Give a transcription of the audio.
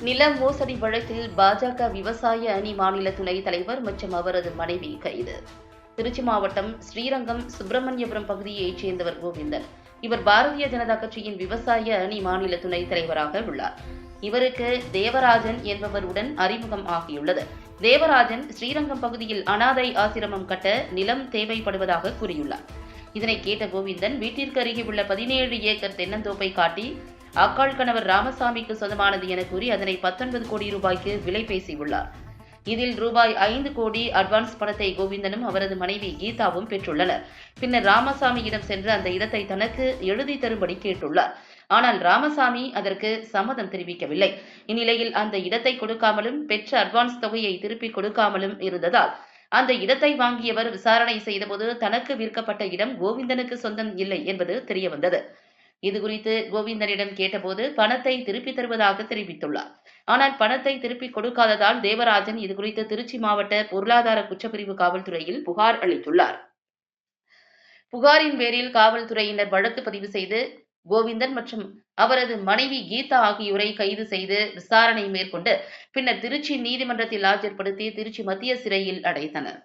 நில மோசடி வழக்கில் பாஜக விவசாய அணி மாநில துணைத் தலைவர் மற்றும் அவரது மனைவி கைது. திருச்சி மாவட்டம் ஸ்ரீரங்கம் சுப்பிரமணியபுரம் பகுதியைச் சேர்ந்தவர் கோவிந்தன். இவர் பாரதிய ஜனதா கட்சியின் விவசாய அணி மாநில துணைத் தலைவராக உள்ளார். இவருக்கு தேவராஜன் என்பவருடன் அறிமுகம் ஆகியுள்ளது. தேவராஜன் ஸ்ரீரங்கம் பகுதியில் அனாதை ஆசிரமம் கட்ட நிலம் தேவைப்படுவதாக கூறியுள்ளார். இதனை கேட்ட கோவிந்தன் வீட்டிற்கு அருகே உள்ள பதினேழு ஏக்கர் தென்னந்தோப்பை காட்டி அக்காள் கணவர் ராமசாமிக்கு சொந்தமானது என கூறி அதனை பத்தொன்பது கோடி ரூபாய்க்கு விலை பேசியுள்ளார். இதில் ரூபாய் ஐந்து கோடி அட்வான்ஸ் பணத்தை கோவிந்தனும் அவரது மனைவி கீதாவும் பெற்றுள்ளனர். பின்னர் ராமசாமியிடம் சென்று அந்த இடத்தை தனக்கு எழுதி தரும்படி கேட்டுள்ளார். ஆனால் ராமசாமி அதற்கு சம்மதம் தெரிவிக்கவில்லை. இந்நிலையில் அந்த இடத்தை கொடுக்காமலும் பெற்ற அட்வான்ஸ் தொகையை திருப்பிக் கொடுக்காமலும் இருந்ததால் அந்த இடத்தை வாங்கியவர் விசாரணை செய்தபோது தனக்கு விற்கப்பட்ட இடம் கோவிந்தனுக்கு சொந்தம் இல்லை என்பது தெரியவந்தது. இதுகுறித்து கோவிந்தனிடம் கேட்டபோது பணத்தை திருப்பித் தருவதாக தெரிவித்துள்ளார். ஆனால் பணத்தை திருப்பிக் கொடுக்காததால் தேவராஜன் இதுகுறித்து திருச்சி மாவட்ட பொருளாதார குற்றப்பிரிவு காவல்துறையில் புகார் அளித்துள்ளார். புகாரின் பேரில் காவல்துறையினர் வழக்கு பதிவு செய்து கோவிந்தன் மற்றும் அவரது மனைவி கீதா ஆகியோரை கைது செய்து விசாரணை மேற்கொண்டு பின்னர் திருச்சி நீதிமன்றத்தில் ஆஜர்படுத்தி திருச்சி மத்திய சிறையில் அடைத்தனர்.